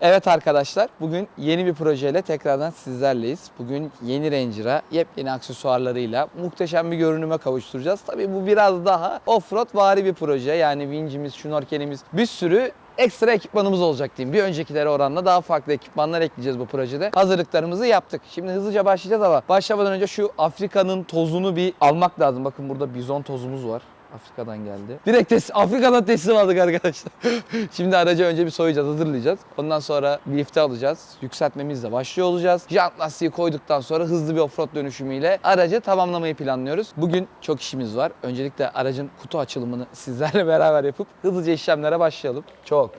Evet arkadaşlar bugün yeni bir projeyle tekrardan sizlerleyiz. Bugün yeni Ranger'a yepyeni aksesuarlarıyla muhteşem bir görünüme kavuşturacağız. Tabii bu biraz daha offroad vari bir proje. Yani vincimiz, şnorkelimiz bir sürü ekstra ekipmanımız olacak diyeyim. Bir öncekilere oranla daha farklı ekipmanlar ekleyeceğiz bu projede. Hazırlıklarımızı yaptık. Şimdi hızlıca başlayacağız ama başlamadan önce şu Afrika'nın tozunu bir almak lazım. Bakın burada bizon tozumuz var. Afrika'dan geldi. Direkt tes Afrika'dan teslim aldık arkadaşlar. Şimdi aracı önce bir soyacağız, hazırlayacağız. Ondan sonra lifte alacağız. Yükseltmemizle başlıyor olacağız. Jant lastiği koyduktan sonra hızlı bir offroad dönüşümüyle aracı tamamlamayı planlıyoruz. Bugün çok işimiz var. Öncelikle aracın kutu açılımını sizlerle beraber yapıp hızlıca işlemlere başlayalım. Çok.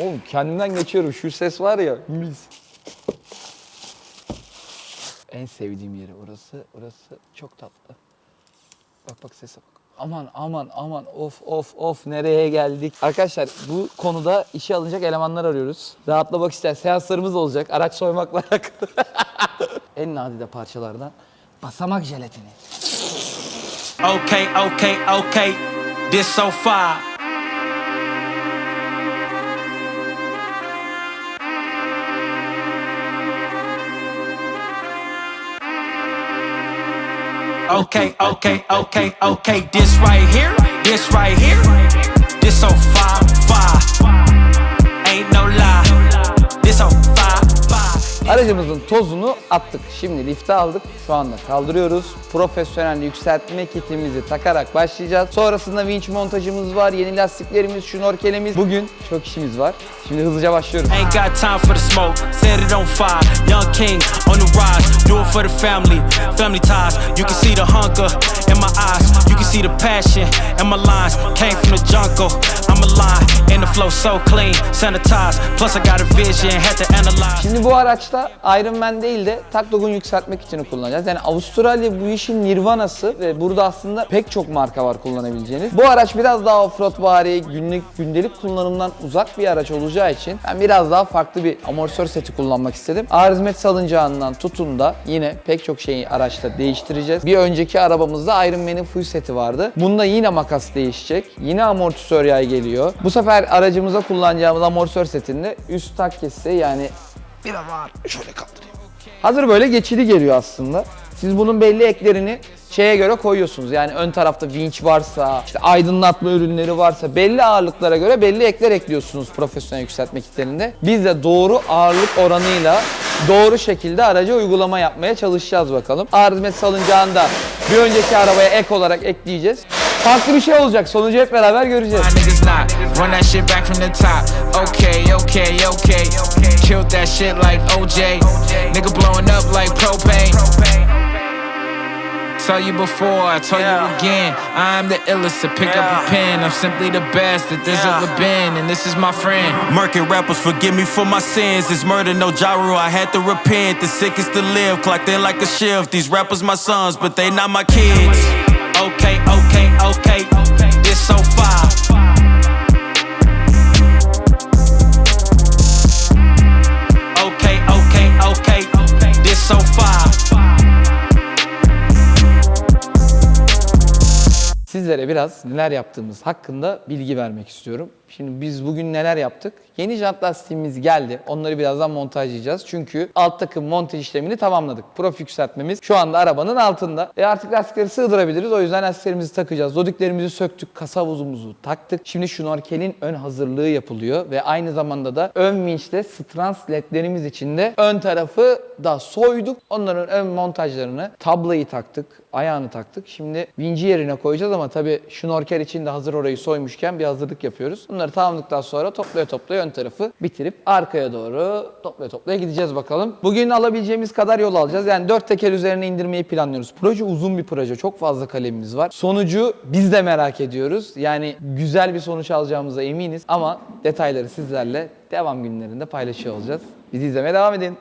Oğlum kendimden geçiyorum. Şu ses var ya. Mis. En sevdiğim yeri orası. Orası çok tatlı. Bak bak sese bak. Aman aman aman of of of nereye geldik? Arkadaşlar bu konuda işe alınacak elemanlar arıyoruz. Rahatlamak isteyen seanslarımız olacak. Araç soymakla en nadide parçalardan basamak jelatini. Okay, okay, okay. This so far. Okay, okay, okay, okay. This right here, this right here, this so Aracımızın tozunu attık. Şimdi lifte aldık. Şu anda kaldırıyoruz. Profesyonel yükseltme kitimizi takarak başlayacağız. Sonrasında winch montajımız var. Yeni lastiklerimiz, şnorkelimiz. Bugün çok işimiz var. Şimdi hızlıca başlıyoruz. Şimdi bu araçta Iron Man değil de Takdog'un yükseltmek için kullanacağız. Yani Avustralya bu işin nirvanası ve burada aslında pek çok marka var kullanabileceğiniz. Bu araç biraz daha offroad vari, günlük gündelik kullanımdan uzak bir araç olacağı için ben biraz daha farklı bir amortisör seti kullanmak istedim. Arzmet salıncağından tutun da yine pek çok şeyi araçta değiştireceğiz. Bir önceki arabamızda Iron Man'in full seti vardı. Bunda yine makas değişecek. Yine amortisör yay geliyor. Bu sefer aracımıza kullanacağımız amortisör setinde üst tak kesisi yani Biraz ağır. Şöyle kaldırayım. Hazır böyle geçidi geliyor aslında. Siz bunun belli eklerini şeye göre koyuyorsunuz. Yani ön tarafta vinç varsa, işte aydınlatma ürünleri varsa belli ağırlıklara göre belli ekler ekliyorsunuz profesyonel yükseltme kitlerinde. Biz de doğru ağırlık oranıyla doğru şekilde araca uygulama yapmaya çalışacağız bakalım. Arızmet salıncağında bir önceki arabaya ek olarak ekleyeceğiz. Farklı bir şey olacak. Sonucu hep beraber göreceğiz. My niggas not run that shit back from the top. Okay, okay, okay. Killed that shit like OJ. Nigga blowing up like propane. Tell you before, I told you again. I'm the illest to pick up a pen. I'm simply the best that there's ever been, and this is my friend. Murky rappers, forgive me for my sins. It's murder, no gyro. I had to repent. The sickest to live, clocked in like a shift. These rappers my sons, but they not my kids. Okay, okay, okay. This so far. Sizlere biraz neler yaptığımız hakkında bilgi vermek istiyorum. Şimdi biz bugün neler yaptık? Yeni jant lastiğimiz geldi. Onları birazdan montajlayacağız. Çünkü alt takım montaj işlemini tamamladık. Prof yükseltmemiz şu anda arabanın altında. E artık lastikleri sığdırabiliriz. O yüzden lastiklerimizi takacağız. Dodiklerimizi söktük. Kasa havuzumuzu taktık. Şimdi şnorkelin ön hazırlığı yapılıyor. Ve aynı zamanda da ön vinçle strans ledlerimiz için de ön tarafı da soyduk. Onların ön montajlarını, tablayı taktık, ayağını taktık. Şimdi vinci yerine koyacağız ama tabii şnorkel için de hazır orayı soymuşken bir hazırlık yapıyoruz. Bunları tamamladıktan sonra toplaya toplaya ön tarafı bitirip arkaya doğru toplaya toplaya gideceğiz bakalım. Bugün alabileceğimiz kadar yol alacağız. Yani dört teker üzerine indirmeyi planlıyoruz. Proje uzun bir proje. Çok fazla kalemimiz var. Sonucu biz de merak ediyoruz. Yani güzel bir sonuç alacağımıza eminiz ama detayları sizlerle devam günlerinde paylaşıyor olacağız. Bizi izlemeye devam edin.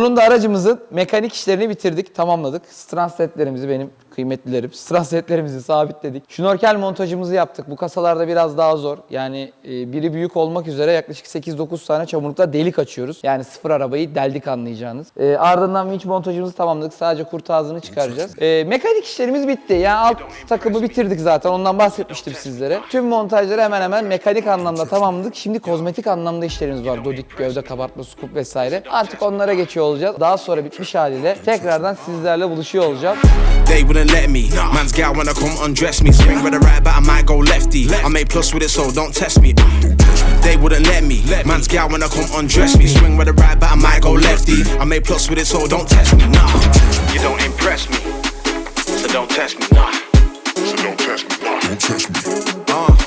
Sonunda aracımızın mekanik işlerini bitirdik, tamamladık. Strans setlerimizi benim kıymetlilerim, strans setlerimizi sabitledik. Şnorkel montajımızı yaptık. Bu kasalarda biraz daha zor. Yani e, biri büyük olmak üzere yaklaşık 8-9 tane çamurlukta delik açıyoruz. Yani sıfır arabayı deldik anlayacağınız. E, ardından vinç montajımızı tamamladık. Sadece kurt ağzını çıkaracağız. E, mekanik işlerimiz bitti. Yani alt takımı bitirdik zaten. Ondan bahsetmiştim sizlere. Tüm montajları hemen hemen mekanik anlamda tamamladık. Şimdi kozmetik anlamda işlerimiz var. Dodik, gövde kabartma, scoop vesaire. Artık onlara geçiyor olacağız. Daha sonra bitmiş haliyle tekrardan sizlerle buluşuyor olacağım. They wouldn't let me. Man's gal wanna come undress me. Swing with the right, but I might go lefty. I make plus with it, so don't test me. They wouldn't let me. Man's gal wanna come undress me. Swing with the right, but I might go lefty. I make plus with it, so don't test me. Nah, you don't impress me, so don't test me. Nah, So don't test me. Don't test me. uh,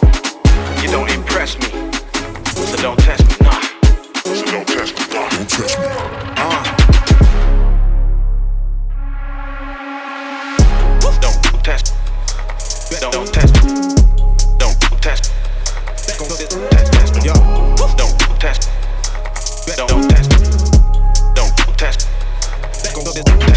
this.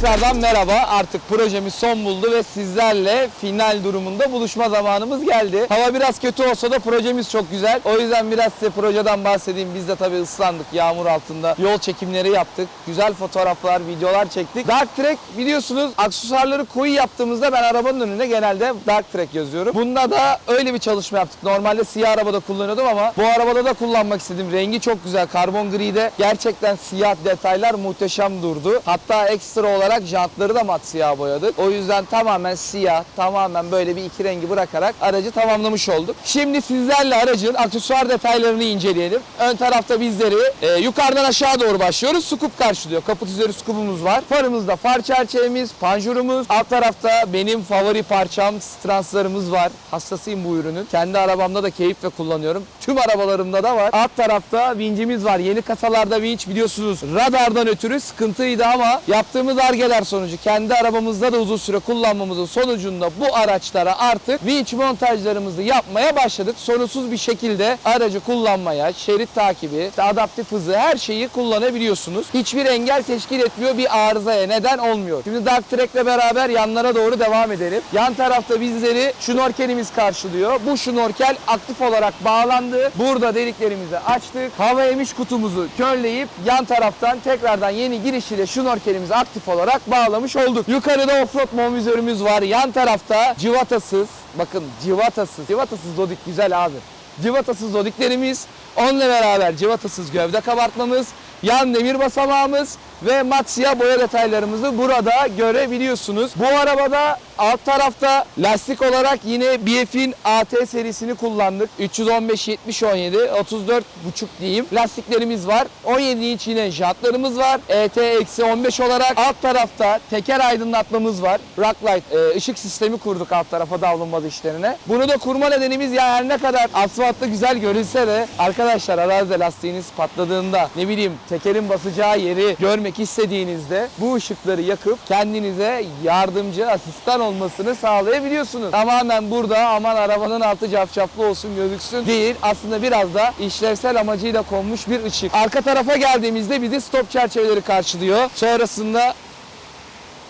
Tekrardan merhaba. Artık projemiz son buldu ve sizlerle final durumunda buluşma zamanımız geldi. Hava biraz kötü olsa da projemiz çok güzel. O yüzden biraz size projeden bahsedeyim. Biz de tabii ıslandık. Yağmur altında yol çekimleri yaptık. Güzel fotoğraflar, videolar çektik. Dark Track biliyorsunuz aksesuarları koyu yaptığımızda ben arabanın önüne genelde Dark Track yazıyorum. Bunda da öyle bir çalışma yaptık. Normalde siyah arabada kullanıyordum ama bu arabada da kullanmak istedim. Rengi çok güzel. Karbon gride gerçekten siyah detaylar muhteşem durdu. Hatta ekstra olarak jantları da mat siyah boyadık. O yüzden tamamen siyah, tamamen böyle bir iki rengi bırakarak aracı tamamlamış olduk. Şimdi sizlerle aracın aksesuar detaylarını inceleyelim. Ön tarafta bizleri e, yukarıdan aşağı doğru başlıyoruz. Scoop karşılıyor. Kaput üzeri scoop'umuz var. Farımızda far çerçevemiz, panjurumuz. Alt tarafta benim favori parçam stranslarımız var. Hastasıyım bu ürünün. Kendi arabamda da keyifle kullanıyorum. Tüm arabalarımda da var. Alt tarafta vincimiz var. Yeni kasalarda vinç biliyorsunuz radardan ötürü sıkıntıydı ama yaptığımız argeler sonucu kendi arabamızda da uzun süre kullanmamızın sonucunda bu araçlara artık vinç montajlarımızı yapmaya başladık. Sorunsuz bir şekilde aracı kullanmaya, şerit takibi, işte adaptif hızı her şeyi kullanabiliyorsunuz. Hiçbir engel teşkil etmiyor bir arızaya neden olmuyor. Şimdi Dark Track'le beraber yanlara doğru devam edelim. Yan tarafta bizleri şnorkelimiz karşılıyor. Bu şnorkel aktif olarak bağlandı. Burada deliklerimizi açtık. Hava emiş kutumuzu körleyip yan taraftan tekrardan yeni girişiyle şnorkelimizi aktif olarak bağlamış olduk. Yukarıda offroad monvizörümüz var. Yan tarafta civatasız, bakın civatasız, civatasız dodik güzel abi. Civatasız dodiklerimiz, onunla beraber civatasız gövde kabartmamız, yan demir basamağımız ve mat siyah boya detaylarımızı burada görebiliyorsunuz. Bu arabada alt tarafta lastik olarak yine BF'in AT serisini kullandık. 315 70 17 34 buçuk diyeyim. Lastiklerimiz var. 17 inç yine jantlarımız var. E ET-15 olarak alt tarafta teker aydınlatmamız var. Rocklight e, ışık sistemi kurduk alt tarafa davlumbaz işlerine. Bunu da kurma nedenimiz ya her ne kadar asfaltta güzel görünse de arkadaşlar arazide lastiğiniz patladığında ne bileyim tekerin basacağı yeri görmek istediğinizde bu ışıkları yakıp kendinize yardımcı asistan olmasını sağlayabiliyorsunuz. Tamamen burada aman arabanın altı cafcaflı olsun gözüksün değil. Aslında biraz da işlevsel amacıyla konmuş bir ışık. Arka tarafa geldiğimizde bizi stop çerçeveleri karşılıyor. Sonrasında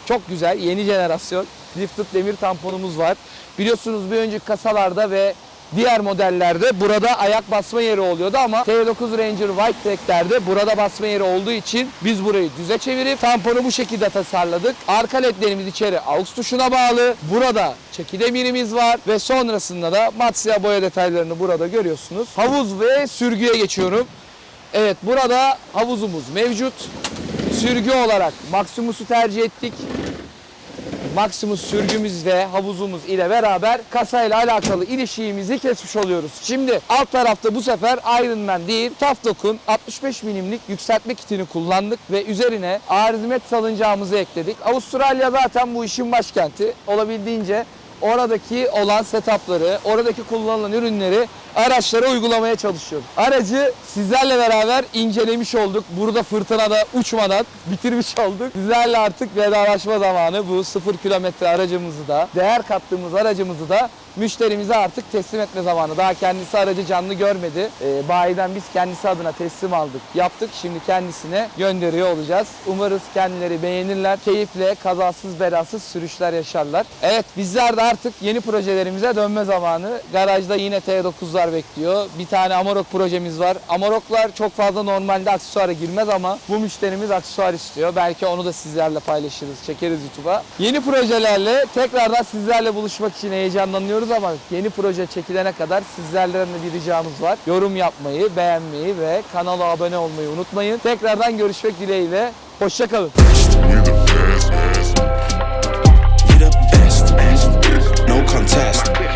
çok güzel yeni jenerasyon lifted demir tamponumuz var. Biliyorsunuz bir önceki kasalarda ve diğer modellerde burada ayak basma yeri oluyordu ama T9 Ranger White Track'lerde burada basma yeri olduğu için biz burayı düze çevirip tamponu bu şekilde tasarladık. Arka ledlerimiz içeri AUX tuşuna bağlı. Burada çeki demirimiz var ve sonrasında da mat siyah boya detaylarını burada görüyorsunuz. Havuz ve sürgüye geçiyorum. Evet burada havuzumuz mevcut. Sürgü olarak Maximus'u tercih ettik. Maximus sürgümüz ve havuzumuz ile beraber kasayla alakalı ilişiğimizi kesmiş oluyoruz. Şimdi alt tarafta bu sefer Ironman değil Taftok'un 65 milimlik yükseltme kitini kullandık ve üzerine arzimet salıncağımızı ekledik. Avustralya zaten bu işin başkenti. Olabildiğince oradaki olan setupları, oradaki kullanılan ürünleri araçlara uygulamaya çalışıyoruz. Aracı sizlerle beraber incelemiş olduk. Burada fırtınada uçmadan bitirmiş olduk. Sizlerle artık vedalaşma zamanı. Bu 0 kilometre aracımızı da, değer kattığımız aracımızı da müşterimize artık teslim etme zamanı. Daha kendisi aracı canlı görmedi. Ee, bayiden biz kendisi adına teslim aldık, yaptık. Şimdi kendisine gönderiyor olacağız. Umarız kendileri beğenirler. Keyifle, kazasız belasız sürüşler yaşarlar. Evet bizler de artık yeni projelerimize dönme zamanı. Garajda yine T9'lar bekliyor. Bir tane Amarok projemiz var. Amaroklar çok fazla normalde aksesuara girmez ama bu müşterimiz aksesuar istiyor. Belki onu da sizlerle paylaşırız, çekeriz YouTube'a. Yeni projelerle tekrardan sizlerle buluşmak için heyecanlanıyoruz ama yeni proje çekilene kadar sizlerden de bir ricamız var. Yorum yapmayı, beğenmeyi ve kanala abone olmayı unutmayın. Tekrardan görüşmek dileğiyle. Hoşçakalın. Contest.